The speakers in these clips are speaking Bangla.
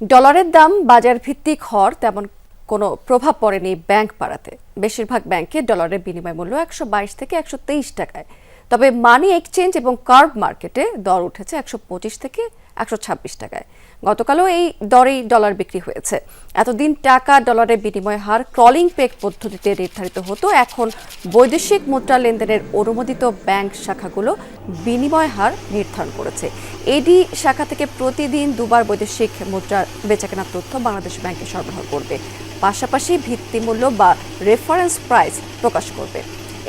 ডলারের দাম বাজার ভিত্তিক হওয়ার তেমন কোনো প্রভাব পড়েনি ব্যাংক পাড়াতে। বেশিরভাগ ব্যাংকে ডলারের বিনিময় মূল্য একশো বাইশ থেকে একশো তেইশ টাকায়। তবে মানি এক্সচেঞ্জ এবং কার্ভ মার্কেটে দর উঠেছে একশো পঁচিশ থেকে একশো ছাব্বিশ টাকায়। গতকালও এই দরেই ডলার বিক্রি হয়েছে। এতদিন টাকা ডলারের বিনিময় হার ক্রলিং পেক পদ্ধতিতে নির্ধারিত হতো। এখন বৈদেশিক মুদ্রা লেনদেনের অনুমোদিত ব্যাংক শাখাগুলো বিনিময় হার নির্ধারণ করেছে। এডি শাখা থেকে প্রতিদিন দুবার বৈদেশিক মুদ্রার বেচাকেনার তথ্য বাংলাদেশ ব্যাংকে সরবরাহ করবে। পাশাপাশি ভিত্তিমূল্য বা রেফারেন্স প্রাইস প্রকাশ করবে।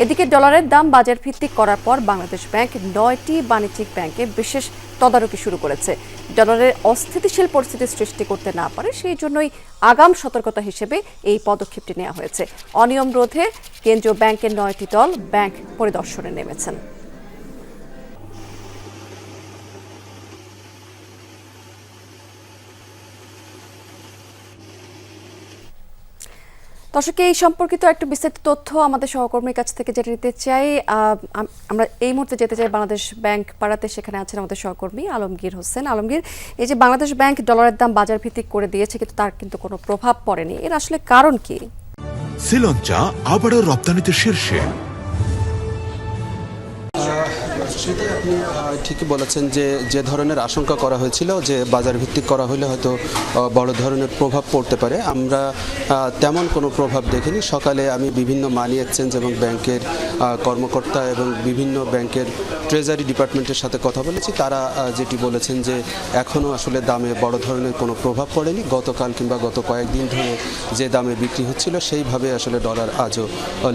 এদিকে ডলারের দাম বাজার ভিত্তিক করার পর বাংলাদেশ ব্যাংক নয়টি বাণিজ্যিক ব্যাংকে বিশেষ তদারকি শুরু করেছে। ডলারের অস্থিতিশীল পরিস্থিতি সৃষ্টি করতে না পারে, সেই জন্যই আগাম সতর্কতা হিসেবে এই পদক্ষেপটি নেওয়া হয়েছে। অনিয়ম রোধে কেন্দ্রীয় ব্যাংকের নয়টি দল ব্যাংক পরিদর্শনে নেমেছেন। দর্শক এই সম্পর্কিত একটু বিস্তারিত তথ্য আমাদের সহকর্মীর কাছ থেকে যেটা নিতে চাই। আমরা এই মুহূর্তে যেতে চাই বাংলাদেশ ব্যাংক পাড়াতে। সেখানে আছেন আমাদের সহকর্মী আলমগীর হোসেন। আলমগীর, এই যে বাংলাদেশ ব্যাংক ডলারের দাম বাজার ভিত্তিক করে দিয়েছে, কিন্তু তার কিন্তু কোনো প্রভাব পড়েনি। এর আসলে কারণ কি? শ্রীলঞ্চা আবারও রপ্তানিতে শীর্ষে। আপনি ঠিকই বলেছেন যে যে ধরনের আশঙ্কা করা হয়েছিল, যে বাজার ভিত্তিক করা হলে হয়তো বড় ধরনের প্রভাব পড়তে পারে। আমরা তেমন কোনো প্রভাব দেখিনি। সকালে আমি বিভিন্ন মানি এক্সচেঞ্জ এবং ব্যাংকের কর্মকর্তা এবং বিভিন্ন ব্যাংকের ট্রেজারি ডিপার্টমেন্টের সাথে কথা বলেছি। তারা যেটি বলেছেন যে এখনও আসলে দামে বড় ধরনের কোনো প্রভাব পড়েনি। গতকাল কিংবা গত কয়েকদিন ধরে যে দামে বিক্রি হচ্ছিল, সেইভাবে আসলে ডলার আজও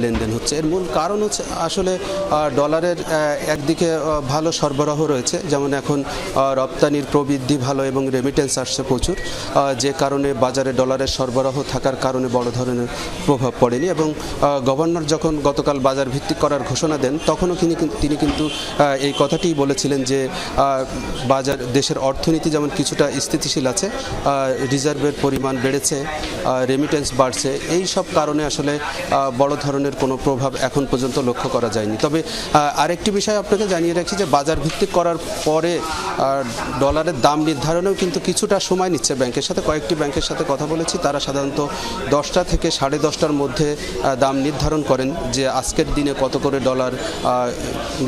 লেনদেন হচ্ছে। এর মূল কারণ হচ্ছে, আসলে ডলারের একদিকে ভালো সরবরাহ রয়েছে। যেমন এখন রপ্তানির প্রবৃদ্ধি ভালো এবং রেমিটেন্স আসছে প্রচুর। যে কারণে বাজারে ডলারের সরবরাহ থাকার কারণে বড় ধরনের প্রভাব পড়েনি এবং গভর্নর যখন গতকাল বাজার ভিত্তিক করার ঘোষণা দেন, তখনও তিনি কিন্তু- তিনি কিন্তু এই কথাটিই বলেছিলেন যে বাজার, দেশের অর্থনীতি যেমন কিছুটা স্থিতিশীল আছে রিজার্ভের পরিমাণ বেড়েছে রেমিটেন্স বাড়ছে, এই সব কারণে আসলে বড় ধরনের কোনো প্রভাব এখন পর্যন্ত লক্ষ্য করা যায়নি। তবে আরেকটি বিষয় আপনাকে জানিয়ে রাখি যে বাজার ভিত্তিক করার পরে ডলারের দাম নির্ধারণেও কিন্তু কিছুটা সময় নিচ্ছে ব্যাংকের সাথে। কয়েকটি ব্যাংকের সাথে কথা বলেছি, তারা সাধারণত দশটা থেকে সাড়ে দশটার মধ্যে দাম নির্ধারণ করেন যে আজকের দিনে কত করে ডলার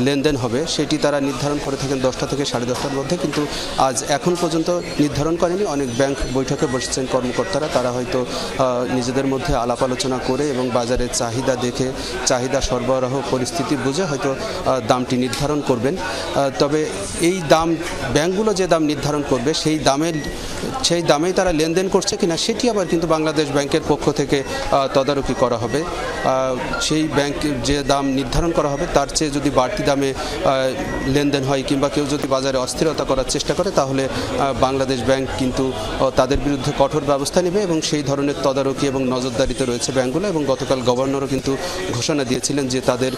লেনদেন হবে, সেটি তারা নির্ধারণ করে থাকেন দশটা থেকে সাড়ে দশটার মধ্যে। কিন্তু আজ এখন পর্যন্ত নির্ধারণ করেনি। অনেক ব্যাংক বৈঠকে বসেছেন কর্মকর্তারা। তারা হয়তো নিজেদের মধ্যে আলাপ আলোচনা করে এবং বাজারের চাহিদা দেখে, চাহিদা সরবরাহ, পরিস্থিতি বুঝে হয়তো দামটি নির্ধারণ করবেন। তবে এই দাম ব্যাংকগুলো যে দাম নির্ধারণ করবে সেই দামের সেই দামেই তারা লেনদেন করছে কিনা সেটি আবার কিন্তু বাংলাদেশ ব্যাংকের পক্ষ থেকে তদারকি করা হবে। সেই ব্যাংক যে দাম নির্ধারণ করা হবে, তার চেয়ে যদি বাড়তি দামে লেনদেন হয় কিংবা কেউ যদি বাজারে অস্থিরতা করার চেষ্টা করে, তাহলে বাংলাদেশ ব্যাংক কিন্তু তাদের বিরুদ্ধে কঠোর ব্যবস্থা নেবে এবং সেই ধরনের তদারকি এবং নজরদারিতে রয়েছে ব্যাংকগুলো এবং গতকাল গভর্নরও কিন্তু ঘোষণা দিয়েছিলেন যে তাদের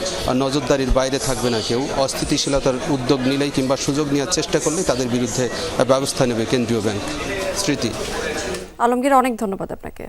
নজরদারির বাইরে থাকবে না কেউ। অস্থিতিশীলতার উদ্যোগ নিলেই কিংবা সুযোগ নেওয়ার চেষ্টা করলেই তাদের বিরুদ্ধে ব্যবস্থা নেবে কেন্দ্রীয় ব্যাংক। স্মৃতি। আলমগীর অনেক ধন্যবাদ আপনাকে।